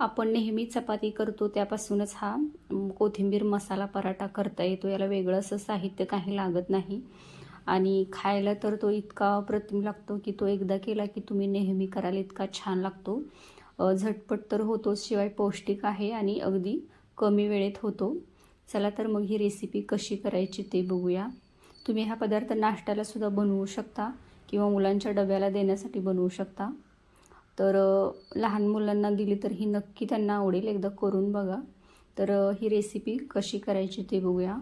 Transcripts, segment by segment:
आपण नेहमी चपाती करतो त्यापासूनच हा कोथिंबीर मसाला पराठा करता येतो. याला वेगळं असं साहित्य काही लागत नाही. आणि खायला तर तो इतका अप्रतिम लागतो की तो एकदा केला की तुम्ही नेहमी कराल इतका छान लागतो. झटपट तर होतोच शिवाय पौष्टिक आहे आणि अगदी कमी वेळेत होतो. चला तर मग ही रेसिपी कशी करायची ते बघूया. तुम्ही हा पदार्थ नाश्त्यालासुद्धा बनवू शकता किंवा मुलांच्या डब्याला देण्यासाठी बनवू शकता. तर लहान मुलांना दिली तर ही नक्की त्यांना आवडेल एकदा करून बघा. तर ही रेसिपी कशी करायची ते बघूया.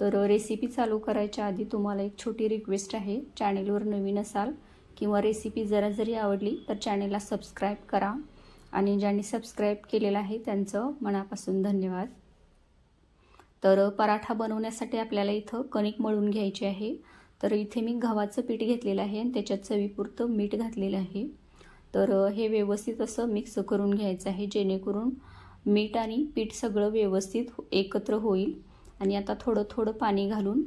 तर रेसिपी चालू करायच्या आधी तुम्हाला एक छोटी रिक्वेस्ट आहे. चॅनेलवर नवीन असाल किंवा रेसिपी जरा जरी आवडली तर चॅनेलला सबस्क्राईब करा. आणि ज्यांनी सबस्क्राईब केलेलं आहे त्यांचं मनापासून धन्यवाद. तर पराठा बनवण्यासाठी आपल्याला इथं कणिक मळून घ्यायची आहे. तर इथे मी गव्हाचं पीठ घेतलेलं आहे आणि त्याच्यात चवीपुरतं मीठ घातलेलं आहे. तर हे व्यवस्थित असं मिक्स करून घ्यायचं आहे जेणेकरून मीठ आणि पीठ सगळं व्यवस्थित हो, एकत्र होईल. आणि आता थोडं थोडं पाणी घालून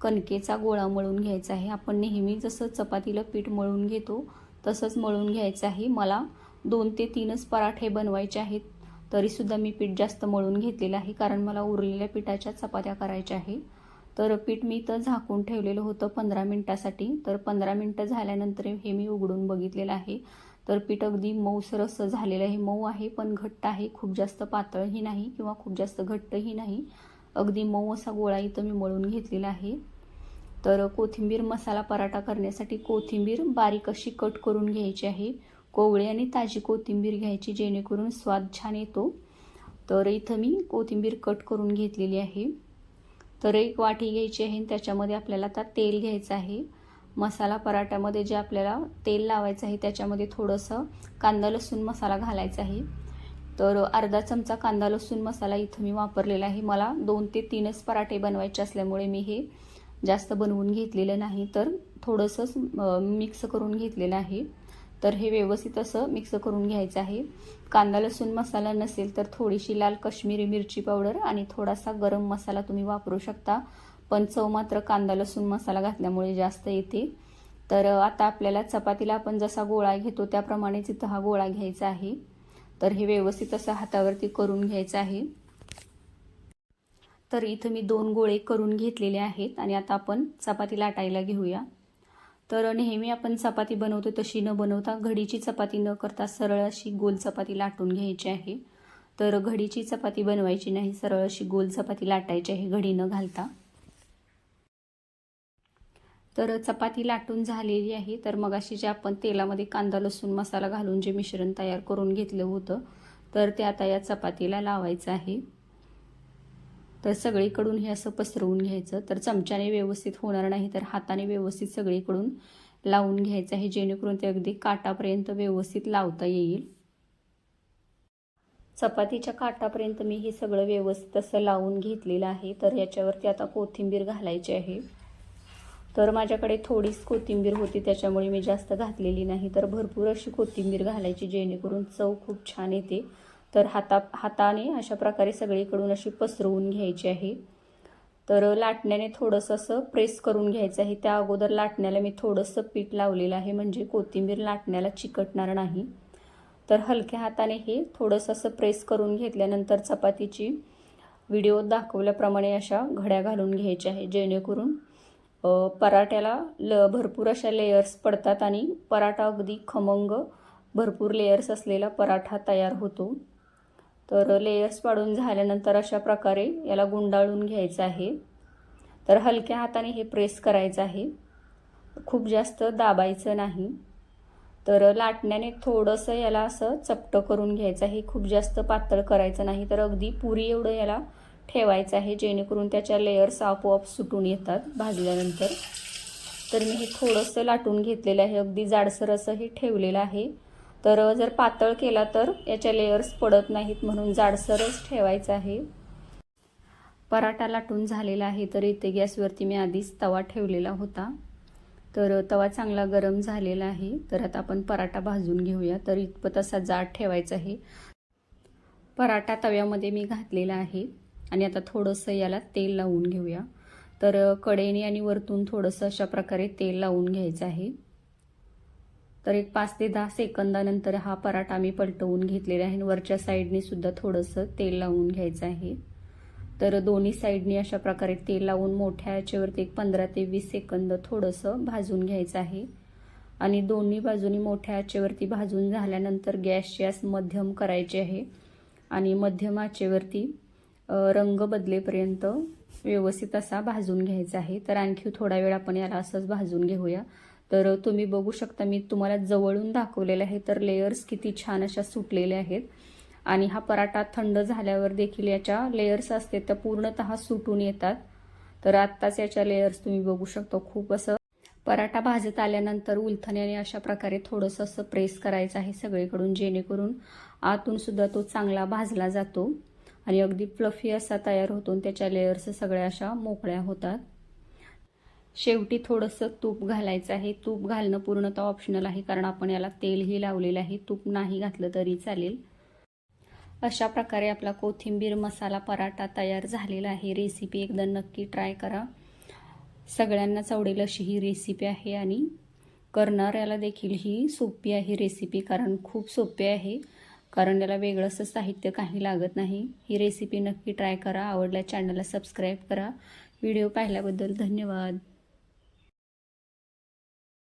कणकेचा गोळा मळून घ्यायचा आहे. आपण नेहमी जसं चपातीला पीठ मळून घेतो तसंच मळून घ्यायचं आहे. मला दोन ते तीनच पराठे बनवायचे आहेत तरीसुद्धा मी पीठ जास्त मळून घेतलेलं आहे कारण मला उरलेल्या पिठाच्या चपात्या करायच्या आहे. तर पीठ मी इथं झाकून ठेवलेलं होतं पंधरा मिनटासाठी. तर पंधरा मिनटं झाल्यानंतर हे मी उघडून बघितलेलं आहे. तर पीठ अगदी मऊसर असं झालेलं आहे. मऊ आहे पण घट्ट आहे. खूप जास्त पातळही नाही किंवा खूप जास्त घट्टही नाही. अगदी मऊ असा गोळा इथं मी मळून घेतलेला आहे. तर कोथिंबीर मसाला पराठा करण्यासाठी कोथिंबीर बारीक अशी कट करून घ्यायची आहे. कोवळी आणि ताजी कोथिंबीर घ्यायची जेणेकरून स्वाद छान येतो. तर इथं मी कोथिंबीर कट करून घेतलेली आहे. तर एक वाटी घ्यायची आहे आणि त्याच्यामध्ये आपल्याला आता तेल घ्यायचं आहे. मसाला पराठ्यामध्ये जे आपल्याला तेल लावायचं आहे त्याच्यामध्ये थोडंसं कांदा लसूण मसाला घालायचा आहे. तर अर्धा चमचा कांदा लसूण मसाला इथं मी वापरलेला आहे. मला दोन ते तीनच पराठे बनवायचे असल्यामुळे मी हे जास्त बनवून घेतलेलं नाही. तर थोडंसंच मिक्स करून घेतलेलं आहे. तर हे व्यवस्थित असं मिक्स करून घ्यायचं आहे. कांदा लसूण मसाला नसेल तर थोडीशी लाल कश्मीरी मिरची पावडर आणि थोडासा गरम मसाला तुम्ही वापरू शकता. पण चव मात्र कांदा लसूण मसाला घातल्यामुळे जास्त येते. तर आता आपल्याला चपातीला आपण जसा गोळा घेतो त्याप्रमाणेच इथं हा गोळा घ्यायचा आहे. तर हे व्यवस्थित असं हातावरती करून घ्यायचं आहे. तर इथं मी दोन गोळे करून घेतलेले आहेत आणि आता आपण चपाती लाटायला घेऊया. तर नेहमी आपण चपाती बनवतो तशी न बनवता घडीची चपाती न करता सरळ अशी गोल चपाती लाटून घ्यायची आहे. तर घडीची चपाती बनवायची नाही सरळ अशी गोल चपाती लाटायची आहे घडी न घालता. तर चपाती लाटून झालेली आहे. तर मग अशी जे आपण तेलामध्ये कांदा लसूण मसाला घालून जे मिश्रण तयार करून घेतलं होतं तर ते आता या चपातीला लावायचं आहे. तर सगळीकडून हे असं पसरवून घ्यायचं. तर चमच्याने व्यवस्थित होणार नाही तर हाताने व्यवस्थित सगळीकडून लावून घ्यायचं आहे जेणेकरून ते अगदी काटापर्यंत व्यवस्थित लावता येईल. चपातीच्या काटापर्यंत मी हे सगळं व्यवस्थित असं लावून घेतलेलं आहे. तर याच्यावरती आता कोथिंबीर घालायची आहे. तर माझ्याकडे थोडीच कोथिंबीर होती त्याच्यामुळे मी जास्त घातलेली नाही. तर भरपूर अशी कोथिंबीर घालायची जेणेकरून चव खूप छान येते. तर हाता हाताने अशा प्रकारे सगळीकडून अशी पसरवून घ्यायची आहे. तर लाटण्याने थोडंसं असं प्रेस करून घ्यायचं आहे. त्या अगोदर लाटण्याला मी थोडंसं पीठ लावलेलं आहे म्हणजे कोथिंबीर लाटण्याला चिकटणार नाही. तर हलक्या हाताने हे थोडंसं असं प्रेस करून घेतल्यानंतर चपातीची व्हिडिओ दाखवल्याप्रमाणे अशा घड्या घालून घ्यायच्या आहे जेणेकरून पराठ्याला ल भरपूर अशा लेयर्स पडतात आणि पराठा अगदी खमंग भरपूर लेयर्स असलेला पराठा तयार होतो. तर लेयर्स पाडून झाल्यानंतर अशा प्रकारे याला गुंडाळून घ्यायचं आहे. तर हलक्या हाताने हे प्रेस करायचं आहे. खूप जास्त दाबायचं नाही. तर लाटण्याने थोडंसं याला असं चपटं करून घ्यायचं आहे. खूप जास्त पातळ करायचं नाही. तर अगदी पुरी एवढं याला ठेवायचं आहे जेणेकरून त्याच्या लेयर्स आपोआप सुटून येतात भाजल्यानंतर. तर मी हे थोडंसं लाटून घेतलेलं आहे अगदी जाडसर असं हे ठेवलेलं आहे. तर जर पातळ केला तर याच्या लेयर्स पडत नाहीत म्हणून जाडसरच ठेवायचं आहे. पराठा लाटून झालेला आहे तर इथे गॅसवरती मी आधीच तवा ठेवलेला होता. तर तवा चांगला गरम झालेला आहे. तर आता आपण पराठा भाजून घेऊया. तर इतपत असा जाड ठेवायचा आहे. पराठा तव्यामध्ये मी घातलेला आहे. आणि आता थोडंसं याला तेल लावून घेऊया. तर कडेने आणि वरतून थोडंसं अशा प्रकारे तेल लावून घ्यायचं आहे. तर एक पाच ते दहा सेकंदानंतर हा पराठा आम्ही पलटवून घेतलेला आहे आणि वरच्या साईडने सुद्धा थोडंसं तेल लावून घ्यायचं आहे. तर दोन्ही साईडनी अशा प्रकारे तेल लावून मोठ्या याच्यावरती एक पंधरा ते वीस सेकंद थोडंसं भाजून घ्यायचं आहे. आणि दोन्ही बाजूनी मोठ्या आचेवरती भाजून झाल्यानंतर गॅस गॅस मध्यम करायचे आहे. आणि मध्यम आचेवरती रंग बदलेपर्यंत व्यवस्थित असा भाजून घ्यायचा आहे. तर आणखी थोडा वेळ आपण याला असंच भाजून घेऊया. तर तुम्ही बघू शकता मी तुम्हाला जवळून दाखवलेलं आहे. तर लेयर्स किती छान अशा सुटलेल्या आहेत. आणि हा पराठा थंड झाल्यावर देखील याच्या लेयर्स असते त्या पूर्णतः सुटून येतात. तर आत्ताच याच्या लेयर्स तुम्ही बघू शकता खूप असं पराठा भाजत आल्यानंतर उलथण्याने अशा प्रकारे थोडंसं असं प्रेस करायचं आहे सगळीकडून जेणेकरून आतून सुद्धा तो चांगला भाजला जातो. आणि अगदी फ्लफी असा तयार होतो आणि त्याच्या लेयर्स सगळ्या अशा मोकळ्या होतात. शेवटी थोडंसं तूप घालायचं आहे. तूप घालणं पूर्णतः ऑप्शनल आहे कारण आपण याला तेलही लावलेलं आहे. तूप नाही घातलं तरी चालेल. अशा प्रकारे आपला कोथिंबीर मसाला पराठा तयार झालेला आहे. रेसिपी एकदा नक्की ट्राय करा. सगळ्यांनाच आवडेल अशी ही रेसिपी आहे आणि करणाऱ्याला देखील ही सोपी आहे रेसिपी कारण खूप सोपी आहे. कारण याला वेगळं असं साहित्य काही लागत नाही. ही रेसिपी नक्की ट्राय करा. आवडल्या चॅनलला सबस्क्राईब करा. व्हिडिओ पाहिल्याबद्दल धन्यवाद.